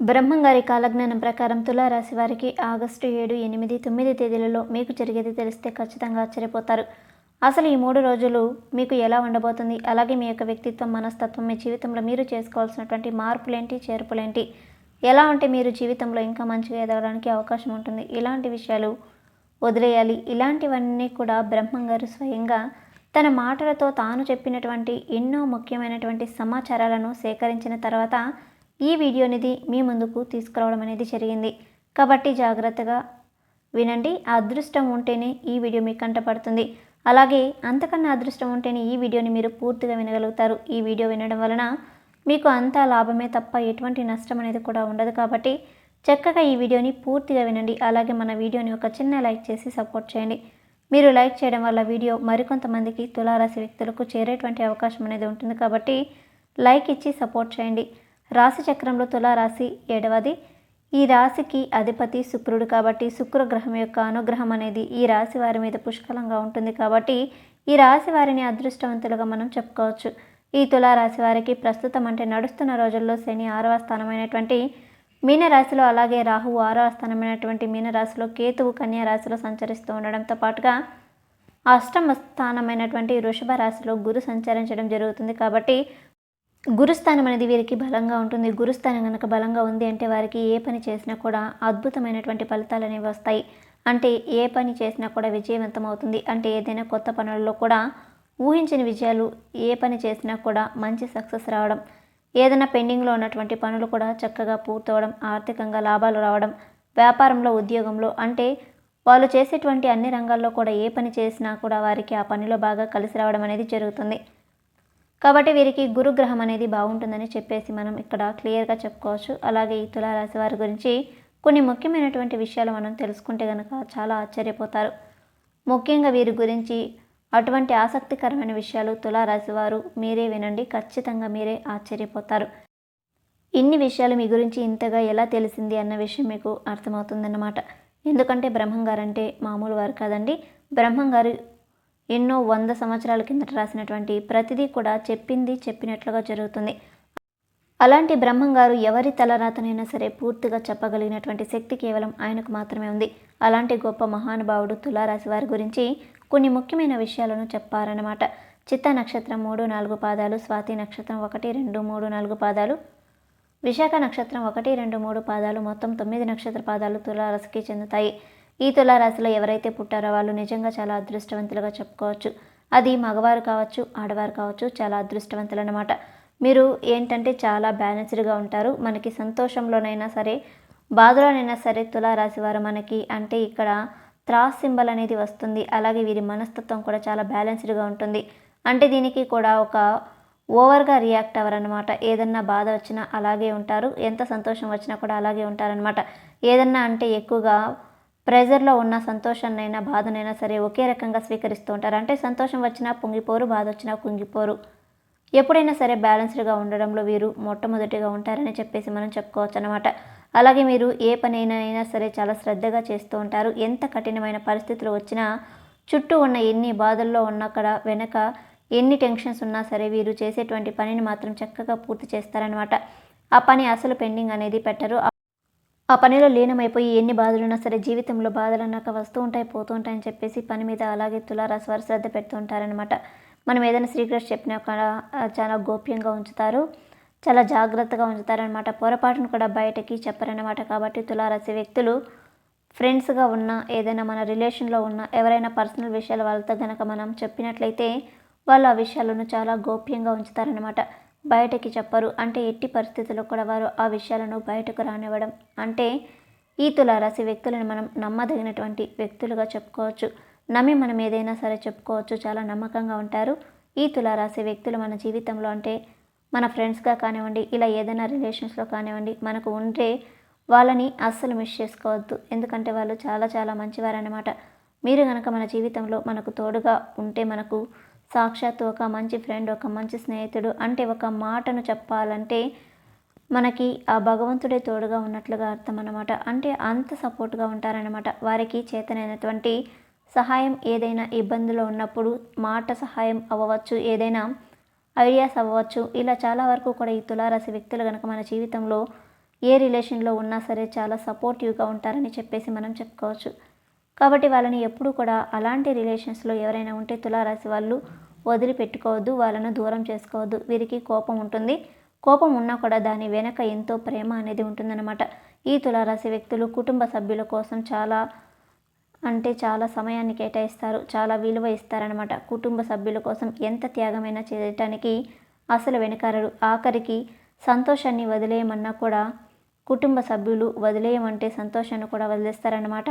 బ్రహ్మంగారి కాలజ్ఞానం ప్రకారం తులారాశి వారికి ఆగస్టు ఏడు ఎనిమిది తొమ్మిది తేదీలలో మీకు జరిగేది తెలిస్తే ఖచ్చితంగా ఆశ్చర్యపోతారు. అసలు ఈ మూడు రోజులు మీకు ఎలా ఉండబోతుంది? అలాగే మీ యొక్క వ్యక్తిత్వం మనస్తత్వం మీ జీవితంలో మీరు చేసుకోవాల్సినటువంటి మార్పులేంటి చేర్పులేంటి? ఎలా ఉంటే మీరు జీవితంలో ఇంకా మంచిగా ఎదగడానికి అవకాశం ఉంటుంది? ఇలాంటి విషయాలు వదిలేయాలి. ఇలాంటివన్నీ కూడా బ్రహ్మంగారు స్వయంగా తన మాటలతో తాను చెప్పినటువంటి ఎన్నో ముఖ్యమైనటువంటి సమాచారాలను సేకరించిన తర్వాత ఈ వీడియోనిది మీ ముందుకు తీసుకురావడం అనేది జరిగింది. కాబట్టి జాగ్రత్తగా వినండి. ఆ అదృష్టం ఉంటేనే ఈ వీడియో మీకు కంటపడుతుంది అలాగే అంతకన్నా అదృష్టం ఉంటేనే ఈ వీడియోని మీరు పూర్తిగా వినగలుగుతారు. ఈ వీడియో వినడం వలన మీకు అంతా లాభమే తప్ప ఎటువంటి నష్టం అనేది కూడా ఉండదు కాబట్టి చక్కగా ఈ వీడియోని పూర్తిగా వినండి. అలాగే మన వీడియోని ఒక చిన్న లైక్ చేసి సపోర్ట్ చేయండి. మీరు లైక్ చేయడం వల్ల వీడియో మరికొంతమందికి తులారాశి వ్యక్తులకు చేరేటువంటి అవకాశం అనేది ఉంటుంది కాబట్టి లైక్ ఇచ్చి సపోర్ట్ చేయండి. రాశి చక్రంలో తులారాశి ఏడవది. ఈ రాశికి అధిపతి శుక్రుడు కాబట్టి శుక్ర గ్రహం యొక్క అనుగ్రహం అనేది ఈ రాశి వారి మీద పుష్కలంగా ఉంటుంది కాబట్టి ఈ రాశి వారిని అదృష్టవంతులుగా మనం చెప్పుకోవచ్చు. ఈ తులారాశి వారికి ప్రస్తుతం అంటే నడుస్తున్న రోజుల్లో శని ఆరవ స్థానమైనటువంటి మీనరాశిలో అలాగే రాహువు ఆరవ స్థానమైనటువంటి మీనరాశిలో కేతువు కన్యా రాశిలో సంచరిస్తూ ఉండడంతో పాటుగా అష్టమ స్థానమైనటువంటి వృషభ రాశిలో గురు సంచరించడం జరుగుతుంది కాబట్టి గురుస్థానం అనేది వీరికి బలంగా ఉంటుంది. గురుస్థానం కనుక బలంగా ఉంది అంటే వారికి ఏ పని చేసినా కూడా అద్భుతమైనటువంటి ఫలితాలు అనేవి వస్తాయి. అంటే ఏ పని చేసినా కూడా విజయవంతం అవుతుంది. అంటే ఏదైనా కొత్త పనుల్లో కూడా ఊహించిన విజయాలు ఏ పని చేసినా కూడా మంచి సక్సెస్ రావడం ఏదైనా పెండింగ్లో ఉన్నటువంటి పనులు కూడా చక్కగా పూర్తవడం ఆర్థికంగా లాభాలు రావడం వ్యాపారంలో ఉద్యోగంలో అంటే వాళ్ళు చేసేటువంటి అన్ని రంగాల్లో కూడా ఏ పని చేసినా కూడా వారికి ఆ పనిలో బాగా కలిసి రావడం అనేది జరుగుతుంది. కాబట్టి వీరికి గురుగ్రహం అనేది బాగుంటుందని చెప్పేసి మనం ఇక్కడ క్లియర్గా చెప్పుకోవచ్చు. అలాగే ఈ తులారాశి వారి గురించి కొన్ని ముఖ్యమైనటువంటి విషయాలు మనం తెలుసుకుంటే కనుక చాలా ఆశ్చర్యపోతారు. ముఖ్యంగా వీరి గురించి అటువంటి ఆసక్తికరమైన విషయాలు తులారాశి వారు మీరే వినండి ఖచ్చితంగా మీరే ఆశ్చర్యపోతారు. ఇన్ని విషయాలు మీ గురించి ఇంతగా ఎలా తెలిసింది అన్న విషయం మీకు అర్థమవుతుందన్నమాట. ఎందుకంటే బ్రహ్మంగారు అంటే మామూలు వారు కాదండి. బ్రహ్మంగారు ఎన్నో వంద సంవత్సరాల కిందట రాసినటువంటి ప్రతిదీ కూడా చెప్పింది చెప్పినట్లుగా జరుగుతుంది. అలాంటి బ్రహ్మంగారు ఎవరి తలరాతనైనా సరే పూర్తిగా చెప్పగలిగినటువంటి శక్తి కేవలం ఆయనకు మాత్రమే ఉంది. అలాంటి గొప్ప మహానుభావుడు తులారాశి వారి గురించి కొన్ని ముఖ్యమైన విషయాలను చెప్పారన్నమాట. చిత్త నక్షత్రం మూడు నాలుగు పాదాలు స్వాతి నక్షత్రం ఒకటి రెండు మూడు నాలుగు పాదాలు విశాఖ నక్షత్రం ఒకటి రెండు మూడు పాదాలు మొత్తం తొమ్మిది నక్షత్ర పాదాలు తులారాశికి చెందుతాయి. ఈ తులారాశిలో ఎవరైతే పుట్టారో వాళ్ళు నిజంగా చాలా అదృష్టవంతులుగా చెప్పుకోవచ్చు. అది మగవారు కావచ్చు ఆడవారు కావచ్చు చాలా అదృష్టవంతులు అనమాట మీరు ఏంటంటే చాలా బ్యాలెన్స్డ్గా ఉంటారు. మనకి సంతోషంలోనైనా సరే బాధలోనైనా సరే తులారాశి వారు మనకి అంటే ఇక్కడ త్రాస్ సింబల్ అనేది వస్తుంది. అలాగే వీరి మనస్తత్వం కూడా చాలా బ్యాలెన్స్డ్గా ఉంటుంది. అంటే దీనికి కూడా ఒక ఓవర్గా రియాక్ట్ అవ్వరనమాట ఏదన్నా బాధ వచ్చినా అలాగే ఉంటారు. ఎంత సంతోషం వచ్చినా కూడా అలాగే ఉంటారనమాట ఏదన్నా అంటే ఎక్కువగా ప్రెజర్లో ఉన్న సంతోషాన్నైనా బాధనైనా సరే ఒకే రకంగా స్వీకరిస్తూ ఉంటారు. అంటే సంతోషం వచ్చినా పొంగిపోరు బాధ వచ్చినా కుంగిపోరు. ఎప్పుడైనా సరే బ్యాలెన్స్డ్గా ఉండడంలో వీరు మొట్టమొదటిగా ఉంటారని చెప్పేసి మనం చెప్పుకోవచ్చు అనమాట అలాగే మీరు ఏ పనైనా అయినా సరే చాలా శ్రద్ధగా చేస్తూ ఉంటారు. ఎంత కఠినమైన పరిస్థితులు వచ్చినా చుట్టూ ఉన్న ఎన్ని బాధల్లో ఉన్నక్కడ వెనక ఎన్ని టెన్షన్స్ ఉన్నా సరే వీరు చేసేటువంటి పనిని మాత్రం చక్కగా పూర్తి చేస్తారనమాట ఆ పని అసలు పెండింగ్ అనేది పెట్టరు. ఆ ఆ పనిలో లీనమైపోయి ఎన్ని బాధలున్నా సరే జీవితంలో బాధలు అన్నాక వస్తూ ఉంటాయి పోతూ ఉంటాయని చెప్పేసి పని మీద అలాగే తులారాశి వారు శ్రద్ధ పెడుతూ ఉంటారనమాట మనం ఏదైనా శ్రీకృష్ణ చెప్పినా కూడా చాలా గోప్యంగా ఉంచుతారు చాలా జాగ్రత్తగా ఉంచుతారనమాట పొరపాటును కూడా బయటకి చెప్పరనమాట కాబట్టి తులారాశి వ్యక్తులు ఫ్రెండ్స్గా ఉన్న ఏదైనా మన రిలేషన్లో ఉన్న ఎవరైనా పర్సనల్ విషయాలు వాళ్ళతో కనుక మనం చెప్పినట్లయితే వాళ్ళు ఆ విషయాలను చాలా గోప్యంగా ఉంచుతారనమాట బయటకి చెప్పరు. అంటే ఎట్టి పరిస్థితుల్లో కూడా వారు ఆ విషయాలను బయటకు రానివ్వడం. అంటే ఈ తులారాశి వ్యక్తులను మనం నమ్మదగినటువంటి వ్యక్తులుగా చెప్పుకోవచ్చు. నమ్మి మనం ఏదైనా సరే చెప్పుకోవచ్చు. చాలా నమ్మకంగా ఉంటారు. ఈ తులారాశి వ్యక్తులు మన జీవితంలో అంటే మన ఫ్రెండ్స్గా కానివ్వండి ఇలా ఏదైనా రిలేషన్స్లో కానివ్వండి మనకు ఉంటే వాళ్ళని అస్సలు మిస్ చేసుకోవద్దు. ఎందుకంటే వాళ్ళు చాలా చాలా మంచివారన్నమాట. మీరు కనుక మన జీవితంలో మనకు తోడుగా ఉంటే మనకు సాక్షాత్తు ఒక మంచి ఫ్రెండ్ ఒక మంచి స్నేహితుడు అంటే ఒక మాటను చెప్పాలంటే మనకి ఆ భగవంతుడే తోడుగా ఉన్నట్లుగా అర్థం అన్నమాట అంటే అంత సపోర్ట్గా ఉంటారనమాట వారికి చేతనైనటువంటి సహాయం ఏదైనా ఇబ్బందులు ఉన్నప్పుడు మాట సహాయం అవ్వవచ్చు ఏదైనా ఐడియాస్ అవ్వచ్చు ఇలా చాలా వరకు కూడా ఈ తులారాశి వ్యక్తులు కనుక మన జీవితంలో ఏ రిలేషన్లో ఉన్నా సరే చాలా సపోర్టివ్గా ఉంటారని చెప్పేసి మనం చెప్పుకోవచ్చు. కాబట్టి వాళ్ళని ఎప్పుడు కూడా అలాంటి రిలేషన్స్లో ఎవరైనా ఉంటే తులారాశి వాళ్ళు వదిలిపెట్టుకోవద్దు వాళ్ళను దూరం చేసుకోవద్దు. వీరికి కోపం ఉంటుంది. కోపం ఉన్నా కూడా దాని వెనక ఎంతో ప్రేమ అనేది ఉంటుందన్నమాట. ఈ తులారాశి వ్యక్తులు కుటుంబ సభ్యుల కోసం చాలా అంటే చాలా సమయాన్ని కేటాయిస్తారు. చాలా విలువ ఇస్తారనమాట కుటుంబ సభ్యుల కోసం ఎంత త్యాగమైనా చేయటానికి అసలు వెనకారరు ఆఖరికి సంతోషాన్ని వదిలేయమన్నా కూడా కుటుంబ సభ్యులు వదిలేయమంటే సంతోషాన్ని కూడా వదిలేస్తారనమాట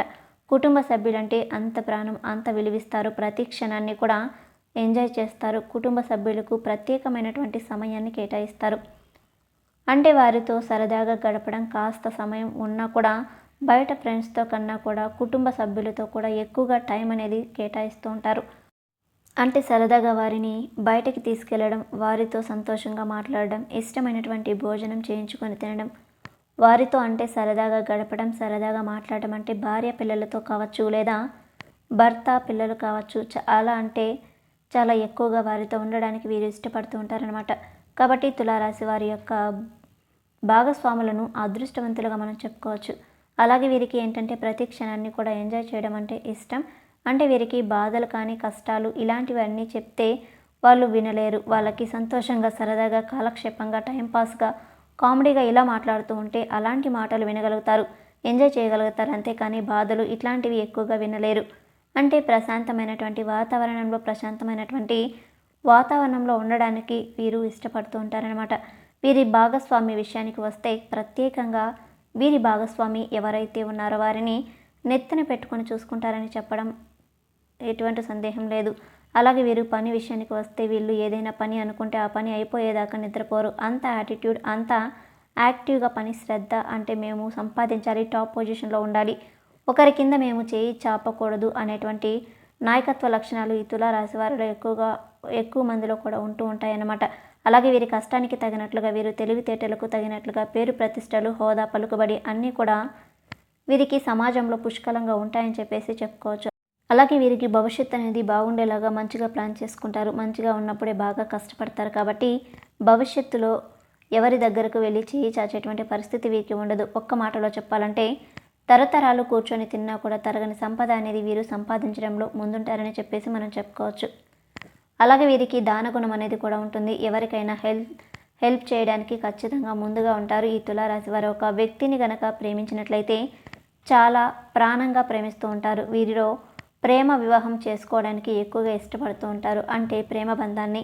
కుటుంబ సభ్యులంటే అంత ప్రాణం అంత విలువిస్తారు. ప్రతి క్షణాన్ని కూడా ఎంజాయ్ చేస్తారు. కుటుంబ సభ్యులకు ప్రత్యేకమైనటువంటి సమయాన్ని కేటాయిస్తారు. అంటే వారితో సరదాగా గడపడం కాస్త సమయం ఉన్నా కూడా బయట ఫ్రెండ్స్తో కన్నా కూడా కుటుంబ సభ్యులతో కూడా ఎక్కువగా టైం అనేది కేటాయిస్తూ ఉంటారు. అంటే సరదాగా వారిని బయటకి తీసుకెళ్ళడం వారితో సంతోషంగా మాట్లాడడం ఇష్టమైనటువంటి భోజనం చేయించుకొని తినడం వారితో అంటే సరదాగా గడపడం సరదాగా మాట్లాడటం అంటే భార్య పిల్లలతో కావచ్చు లేదా భర్త పిల్లలు కావచ్చు చాలా అంటే చాలా ఎక్కువగా వారితో ఉండడానికి వీరు ఇష్టపడుతూ ఉంటారనమాట కాబట్టి తులారాశి వారి యొక్క భాగస్వాములను అదృష్టవంతులుగా మనం చెప్పుకోవచ్చు. అలాగే వీరికి ఏంటంటే ప్రతి క్షణాన్ని కూడా ఎంజాయ్ చేయడం అంటే ఇష్టం. అంటే వీరికి బాధలు కానీ కష్టాలు ఇలాంటివన్నీ చెప్తే వాళ్ళు వినలేరు. వాళ్ళకి సంతోషంగా సరదాగా కాలక్షేపంగా టైంపాస్గా కామెడీగా ఇలా మాట్లాడుతూ ఉంటే అలాంటి మాటలు వినగలుగుతారు. ఎంజాయ్ చేయగలుగుతారు అంతేకాని బాధలు ఇట్లాంటివి ఎక్కువగా వినలేరు. అంటే ప్రశాంతమైనటువంటి వాతావరణంలో ప్రశాంతమైనటువంటి వాతావరణంలో ఉండడానికి వీరు ఇష్టపడుతూ ఉంటారనమాట వీరి భాగస్వామి విషయానికి వస్తే ప్రత్యేకంగా వీరి భాగస్వామి ఎవరైతే ఉన్నారో వారిని నెత్తిన పెట్టుకొని చూసుకుంటారని చెప్పడం ఎటువంటి సందేహం లేదు. అలాగే వీరు పని విషయానికి వస్తే వీళ్ళు ఏదైనా పని అనుకుంటే ఆ పని అయిపోయేదాకా నిద్రపోరు. అంత యాటిట్యూడ్ అంత యాక్టివ్గా పని శ్రద్ధ అంటే మేము సంపాదించాలి టాప్ పొజిషన్లో ఉండాలి. ఒకరి కింద మేము చేయి చాపకూడదు అనేటువంటి నాయకత్వ లక్షణాలు ఈ తులారాశి వారిలో ఎక్కువగా ఎక్కువ మందిలో కూడా ఉంటూ ఉంటాయన్నమాట. అలాగే వీరి కష్టానికి తగినట్లుగా వీరు తెలివితేటలకు తగినట్లుగా పేరు ప్రతిష్టలు హోదా పలుకుబడి అన్నీ కూడా వీరికి సమాజంలో పుష్కలంగా ఉంటాయని చెప్పేసి చెప్పుకోవచ్చు. అలాగే వీరికి భవిష్యత్తు అనేది బాగుండేలాగా మంచిగా ప్లాన్ చేసుకుంటారు. మంచిగా ఉన్నప్పుడే బాగా కష్టపడతారు కాబట్టి భవిష్యత్తులో ఎవరి దగ్గరకు వెళ్ళి చేయి చాచేటువంటి పరిస్థితి వీరికి ఉండదు. ఒక్క మాటలో చెప్పాలంటే తరతరాలు కూర్చొని తిన్నా కూడా తరగని సంపద అనేది వీరు సంపాదించడంలో ముందుంటారని చెప్పేసి మనం చెప్పుకోవచ్చు. అలాగే వీరికి దానగుణం అనేది కూడా ఉంటుంది. ఎవరికైనా హెల్ప్ హెల్ప్ చేయడానికి ఖచ్చితంగా ముందుగా ఉంటారు. ఈ తులారాశి వారు ఒక వ్యక్తిని గనక ప్రేమించినట్లయితే చాలా ప్రాణంగా ప్రేమిస్తూ ఉంటారు. వీరిలో ప్రేమ వివాహం చేసుకోవడానికి ఎక్కువగా ఇష్టపడుతూ ఉంటారు. అంటే ప్రేమ బంధాన్ని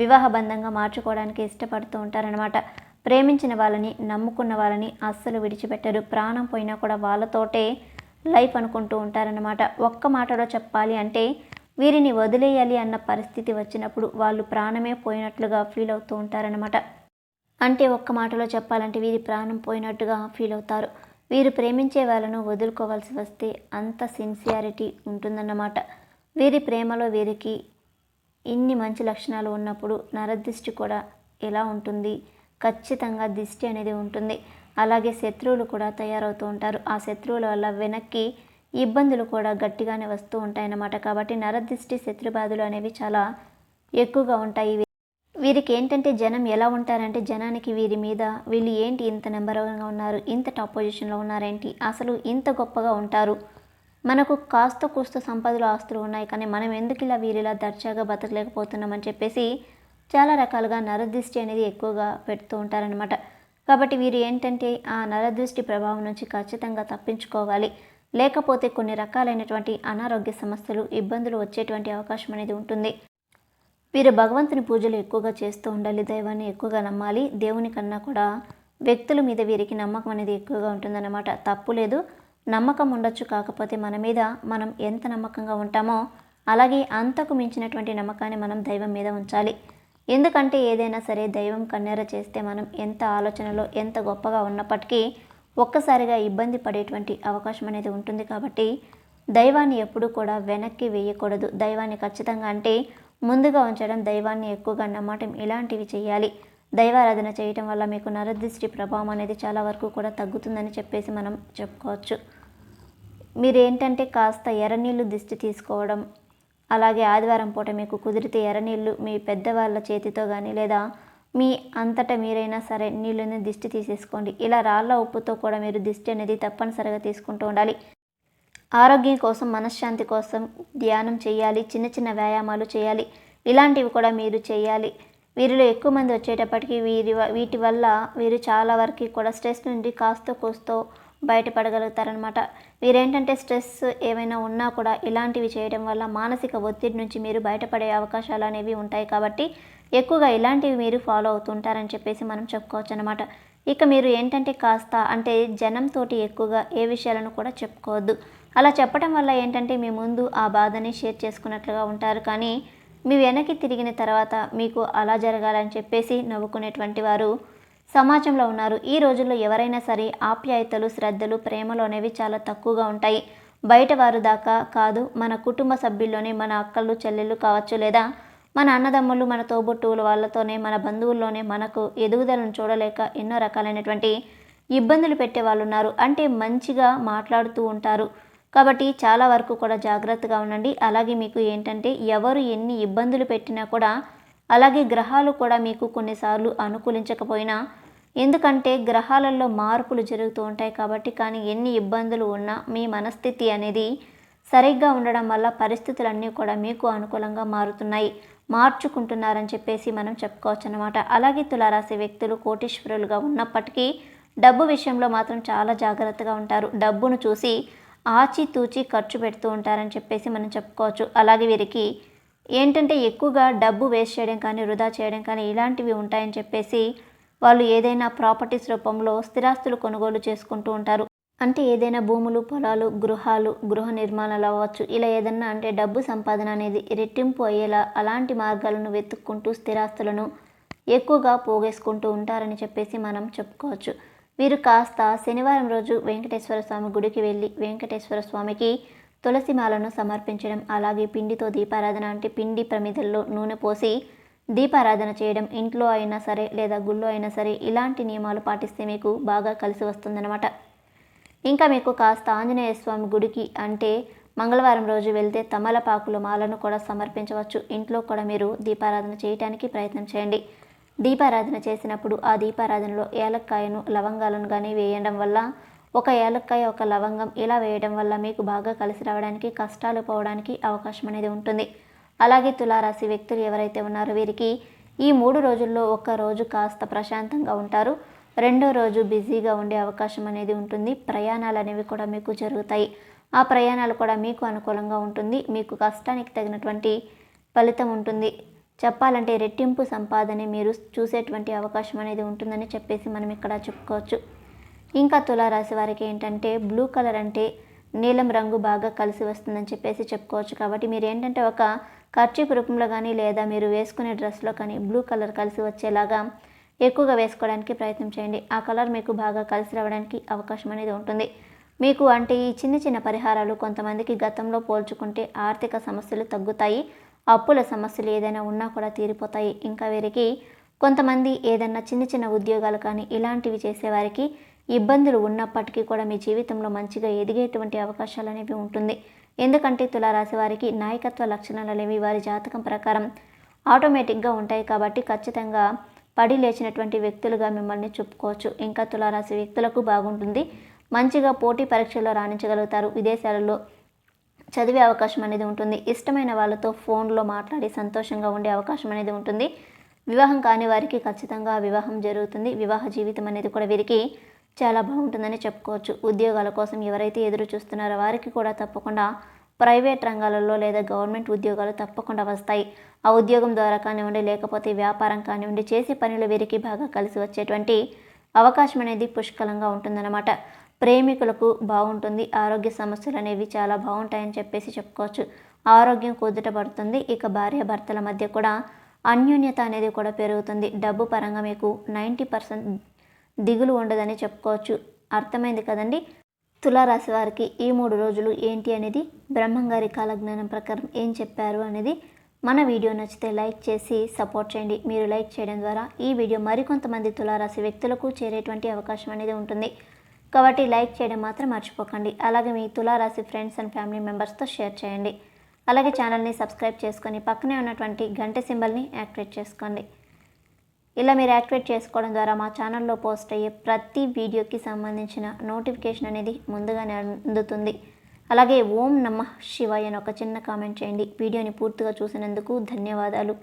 వివాహ బంధంగా మార్చుకోవడానికి ఇష్టపడుతూ ఉంటారనమాట ప్రేమించిన వాళ్ళని నమ్ముకున్న వాళ్ళని అస్సలు విడిచిపెట్టరు. ప్రాణం పోయినా కూడా వాళ్ళతోటే లైఫ్ అనుకుంటూ ఉంటారనమాట ఒక్క మాటలో చెప్పాలి అంటే వీరిని వదిలేయాలి అన్న పరిస్థితి వచ్చినప్పుడు వాళ్ళు ప్రాణమే పోయినట్లుగా ఫీల్ అవుతూ ఉంటారనమాట అంటే ఒక్క మాటలో చెప్పాలంటే వీరి ప్రాణం పోయినట్టుగా ఫీల్ అవుతారు. వీరు ప్రేమించే వాళ్ళను వదులుకోవాల్సి వస్తే అంత సిన్సియారిటీ ఉంటుందన్నమాట. వీరి ప్రేమలో వీరికి ఇన్ని మంచి లక్షణాలు ఉన్నప్పుడు నరదృష్టి కూడా ఎలా ఉంటుంది? ఖచ్చితంగా దిష్టి అనేది ఉంటుంది. అలాగే శత్రువులు కూడా తయారవుతూ ఉంటారు. ఆ శత్రువుల వల్ల వెనక్కి ఇబ్బందులు కూడా గట్టిగానే వస్తూ ఉంటాయన్నమాట. కాబట్టి నరదృష్టి శత్రుబాధలు అనేవి చాలా ఎక్కువగా ఉంటాయి. వీరికి ఏంటంటే జనం ఎలా ఉంటారంటే జనానికి వీరి మీద వీళ్ళు ఏంటి ఇంత నెంబర్ వన్గా ఉన్నారు ఇంత టాప్ పొజిషన్లో ఉన్నారేంటి అసలు ఇంత గొప్పగా ఉంటారు? మనకు కాస్త కూస్త సంపదలు ఆస్తులు ఉన్నాయి కానీ మనం ఎందుకు ఇలా వీరిలా దర్జాగా బతకలేకపోతున్నామని చెప్పేసి చాలా రకాలుగా నరదృష్టి అనేది ఎక్కువగా పెడుతూ ఉంటారనమాట కాబట్టి వీరు ఏంటంటే ఆ నరదృష్టి ప్రభావం నుంచి ఖచ్చితంగా తప్పించుకోవాలి. లేకపోతే కొన్ని రకాలైనటువంటి అనారోగ్య సమస్యలు ఇబ్బందులు వచ్చేటువంటి అవకాశం అనేది ఉంటుంది. వీరు భగవంతుని పూజలు ఎక్కువగా చేస్తూ ఉండాలి దైవాన్ని ఎక్కువగా నమ్మాలి. దేవుని కన్నా కూడా వ్యక్తుల మీద వీరికి నమ్మకం అనేది ఎక్కువగా ఉంటుందన్నమాట. తప్పు లేదు. నమ్మకం ఉండొచ్చు కాకపోతే మన మీద మనం ఎంత నమ్మకంగా ఉంటామో అలాగే అంతకు మించినటువంటి నమ్మకాన్ని మనం దైవం మీద ఉంచాలి. ఎందుకంటే ఏదైనా సరే దైవం కన్నెర చేస్తే మనం ఎంత ఆలోచనలో ఎంత గొప్పగా ఉన్నప్పటికీ ఒక్కసారిగా ఇబ్బంది పడేటువంటి అవకాశం అనేది ఉంటుంది కాబట్టి దైవాన్ని ఎప్పుడూ కూడా వెనక్కి వేయకూడదు. దైవాన్ని ఖచ్చితంగా అంటే ముందుగా ఉంచడం దైవాన్ని ఎక్కువగా నమ్మటం ఇలాంటివి చేయాలి. దైవారాధన చేయటం వల్ల మీకు నరదృష్టి ప్రభావం అనేది చాలా వరకు కూడా తగ్గుతుందని చెప్పేసి మనం చెప్పుకోవచ్చు. మీరు ఏంటంటే కాస్త ఎర్రనీళ్ళు దిష్టి తీసుకోవడం అలాగే ఆదివారం పూట మీకు కుదిరితే ఎర్రనీళ్ళు మీ పెద్దవాళ్ళ చేతితో కానీ లేదా మీ అంతటా మీరైనా సరే నీళ్ళని దిష్టి తీసేసుకోండి. ఇలా రాళ్ళ ఉప్పుతో కూడా మీరు దిష్టి అనేది తప్పనిసరిగా తీసుకుంటూ ఉండాలి. ఆరోగ్యం కోసం మనశ్శాంతి కోసం ధ్యానం చేయాలి చిన్న చిన్న వ్యాయామాలు చేయాలి. ఇలాంటివి కూడా మీరు చేయాలి. వీరిలో ఎక్కువ మంది వచ్చేటప్పటికి వీరి వీటి వల్ల వీరు చాలా వరకు కూడా స్ట్రెస్ నుండి కాస్త కూస్తో బయటపడగలుగుతారనమాట వీరేంటంటే స్ట్రెస్ ఏమైనా ఉన్నా కూడా ఇలాంటివి చేయడం వల్ల మానసిక ఒత్తిడి నుంచి మీరు బయటపడే అవకాశాలు అనేవి ఉంటాయి కాబట్టి ఎక్కువగా ఇలాంటివి మీరు ఫాలో అవుతుంటారని చెప్పేసి మనం చెప్పుకోవచ్చు అనమాట ఇక మీరు ఏంటంటే కాస్త అంటే జనంతోటి ఎక్కువగా ఏ విషయాలను కూడా చెప్పుకోవద్దు. అలా చెప్పడం వల్ల ఏంటంటే మీ ముందు ఆ బాధని షేర్ చేసుకున్నట్లుగా ఉంటారు. కానీ మీ వెనక్కి తిరిగిన తర్వాత మీకు అలా జరగాలని చెప్పేసి నవ్వుకునేటువంటి వారు సమాజంలో ఉన్నారు. ఈ రోజుల్లో ఎవరైనా సరే ఆప్యాయతలు శ్రద్ధలు ప్రేమలు అనేవి చాలా తక్కువగా ఉంటాయి. బయట వారు దాకా కాదు మన కుటుంబ సభ్యుల్లోనే మన అక్కలు చెల్లెళ్ళు కావచ్చు లేదా మన అన్నదమ్ములు మన తోబుట్టువుల వాళ్ళతోనే మన బంధువుల్లోనే మనకు ఎదుగుదలను చూడలేక ఎన్నో రకాలైనటువంటి ఇబ్బందులు పెట్టే వాళ్ళు ఉన్నారు. అంటే మంచిగా మాట్లాడుతూ ఉంటారు. కాబట్టి చాలా వరకు కూడా జాగ్రత్తగా ఉండండి. అలాగే మీకు ఏంటంటే ఎవరు ఎన్ని ఇబ్బందులు పెట్టినా కూడా అలాగే గ్రహాలు కూడా మీకు కొన్నిసార్లు అనుకూలించకపోయినా ఎందుకంటే గ్రహాలలో మార్పులు జరుగుతూ ఉంటాయి కాబట్టి కానీ ఎన్ని ఇబ్బందులు ఉన్నా మీ మనస్థితి అనేది సరిగ్గా ఉండడం వల్ల పరిస్థితులన్నీ కూడా మీకు అనుకూలంగా మారుతున్నాయి. మార్చుకుంటున్నారని చెప్పేసి మనం చెప్పుకోవచ్చు అనమాట అలాగే తులారాశి వ్యక్తులు కోటీశ్వరులుగా ఉన్నప్పటికీ డబ్బు విషయంలో మాత్రం చాలా జాగ్రత్తగా ఉంటారు. డబ్బును చూసి ఆచితూచి ఖర్చు పెడుతూ ఉంటారని చెప్పేసి మనం చెప్పుకోవచ్చు. అలాగే వీరికి ఏంటంటే ఎక్కువగా డబ్బు వేస్ట్ చేయడం కానీ వృధా చేయడం కానీ ఇలాంటివి ఉంటాయని చెప్పేసి వాళ్ళు ఏదైనా ప్రాపర్టీస్ రూపంలో స్థిరాస్తులు కొనుగోలు చేసుకుంటూ ఉంటారు. అంటే ఏదైనా భూములు పొలాలు గృహాలు గృహ నిర్మాణాలు అవ్వచ్చు. ఇలా ఏదన్నా అంటే డబ్బు సంపాదన అనేది రెట్టింపు అయ్యేలా అలాంటి మార్గాలను వెతుక్కుంటూ స్థిరాస్తులను ఎక్కువగా పోగేసుకుంటూ ఉంటారని చెప్పేసి మనం చెప్పుకోవచ్చు. వీరు కాస్త శనివారం రోజు వెంకటేశ్వర స్వామి గుడికి వెళ్ళి వెంకటేశ్వర స్వామికి తులసి మాలను సమర్పించడం అలాగే పిండితో దీపారాధన అంటే పిండి ప్రమిదల్లో నూనె పోసి దీపారాధన చేయడం ఇంట్లో అయినా సరే లేదా గుళ్ళో అయినా సరే ఇలాంటి నియమాలు పాటిస్తే మీకు బాగా కలిసి వస్తుందన్నమాట. ఇంకా మీకు కాస్త ఆంజనేయ స్వామి గుడికి అంటే మంగళవారం రోజు వెళ్తే తమలపాకుల మాలను కూడా సమర్పించవచ్చు. ఇంట్లో కూడా మీరు దీపారాధన చేయటానికి ప్రయత్నం చేయండి. దీపారాధన చేసినప్పుడు ఆ దీపారాధనలో ఏలక్కాయను లవంగాలను కానీ వేయడం వల్ల ఒక ఏలక్కాయ ఒక లవంగం ఇలా వేయడం వల్ల మీకు బాగా కలిసి రావడానికి కష్టాలు పోవడానికి అవకాశం అనేది ఉంటుంది. అలాగే తులారాశి వ్యక్తులు ఎవరైతే ఉన్నారో వీరికి ఈ మూడు రోజుల్లో ఒక్క రోజు కాస్త ప్రశాంతంగా ఉంటారు. రెండో రోజు బిజీగా ఉండే అవకాశం అనేది ఉంటుంది. ప్రయాణాలు అనేవి కూడా మీకు జరుగుతాయి. ఆ ప్రయాణాలు కూడా మీకు అనుకూలంగా ఉంటుంది. మీకు కష్టానికి తగినటువంటి ఫలితం ఉంటుంది. చెప్పాలంటే రెట్టింపు సంపాదన మీరు చూసేటువంటి అవకాశం అనేది ఉంటుందని చెప్పేసి మనం ఇక్కడ చెప్పుకోవచ్చు. ఇంకా తులారాశి వారికి ఏంటంటే బ్లూ కలర్ అంటే నీలం రంగు బాగా కలిసి వస్తుందని చెప్పేసి చెప్పుకోవచ్చు. కాబట్టి మీరు ఏంటంటే ఒక ఖర్చు రూపంలో కానీ లేదా మీరు వేసుకునే డ్రెస్లో కానీ బ్లూ కలర్ కలిసి వచ్చేలాగా ఎక్కువగా వేసుకోవడానికి ప్రయత్నం చేయండి. ఆ కలర్ మీకు బాగా కలిసి రావడానికి అవకాశం అనేది ఉంటుంది. మీకు అంటే ఈ చిన్న చిన్న పరిహారాలు కొంతమందికి గతంలో పోల్చుకుంటే ఆర్థిక సమస్యలు తగ్గుతాయి. అప్పుల సమస్యలు ఏదైనా ఉన్నా కూడా తీరిపోతాయి. ఇంకా వీరికి కొంతమంది ఏదైనా చిన్న చిన్న ఉద్యోగాలు కానీ ఇలాంటివి చేసేవారికి ఇబ్బందులు ఉన్నప్పటికీ కూడా మీ జీవితంలో మంచిగా ఎదిగేటువంటి అవకాశాలు అనేవి ఉంటుంది. ఎందుకంటే తులారాశి వారికి నాయకత్వ లక్షణాలు అనేవి వారి జాతకం ప్రకారం ఆటోమేటిక్గా ఉంటాయి కాబట్టి ఖచ్చితంగా పడి లేచినటువంటి వ్యక్తులుగా మిమ్మల్ని చెప్పుకోవచ్చు. ఇంకా తులారాశి వ్యక్తులకు బాగుంటుంది. మంచిగా పోటీ పరీక్షల్లో రాణించగలుగుతారు. విదేశాలలో చదివే అవకాశం అనేది ఉంటుంది. ఇష్టమైన వాళ్ళతో ఫోన్లో మాట్లాడి సంతోషంగా ఉండే అవకాశం అనేది ఉంటుంది. వివాహం కాని వారికి ఖచ్చితంగా వివాహం జరుగుతుంది. వివాహ జీవితం అనేది కూడా వీరికి చాలా బాగుంటుందని చెప్పుకోవచ్చు. ఉద్యోగాల కోసం ఎవరైతే ఎదురు చూస్తున్నారో వారికి కూడా తప్పకుండా ప్రైవేట్ రంగాలలో లేదా గవర్నమెంట్ ఉద్యోగాలు తప్పకుండా వస్తాయి. ఆ ఉద్యోగం ద్వారా కానివ్వండి లేకపోతే వ్యాపారం కానివ్వండి చేసే పనులు వీరికి బాగా కలిసి వచ్చేటువంటి అవకాశం అనేది పుష్కలంగా ఉంటుందన్నమాట. ప్రేమికులకు బాగుంటుంది. ఆరోగ్య సమస్యలు అనేవి చాలా బాగుంటాయని చెప్పేసి చెప్పుకోవచ్చు. ఆరోగ్యం కుదుట పడుతుంది. ఇక భార్య భర్తల మధ్య కూడా అన్యోన్యత అనేది కూడా పెరుగుతుంది. డబ్బు పరంగా మీకు నైంటీ పర్సెంట్ దిగులు ఉండదని చెప్పుకోవచ్చు. అర్థమైంది కదండి? తులారాశి వారికి ఈ మూడు రోజులు ఏంటి అనేది? బ్రహ్మంగారి కాలజ్ఞానం ప్రకారం ఏం చెప్పారు అనేది మన వీడియో నచ్చితే లైక్ చేసి సపోర్ట్ చేయండి. మీరు లైక్ చేయడం ద్వారా ఈ వీడియో మరికొంతమంది తులారాశి వ్యక్తులకు చేరేటువంటి అవకాశం అనేది ఉంటుంది. కాబట్టి లైక్ చేయడం మాత్రం మర్చిపోకండి. అలాగే మీ తులారాశి ఫ్రెండ్స్ అండ్ ఫ్యామిలీ మెంబర్స్తో షేర్ చేయండి. అలాగే ఛానల్ని సబ్స్క్రైబ్ చేసుకొని పక్కనే ఉన్నటువంటి గంట సింబల్ని యాక్టివేట్ చేసుకోండి. ఇలా మీరు యాక్టివేట్ చేసుకోవడం ద్వారా మా ఛానల్లో పోస్ట్ అయ్యే ప్రతి వీడియోకి సంబంధించిన నోటిఫికేషన్ అనేది ముందుగానే అందుతుంది. అలాగే ఓం నమ శివాయ అని ఒక చిన్న కామెంట్ చేయండి. వీడియోని పూర్తిగా చూసినందుకు ధన్యవాదాలు.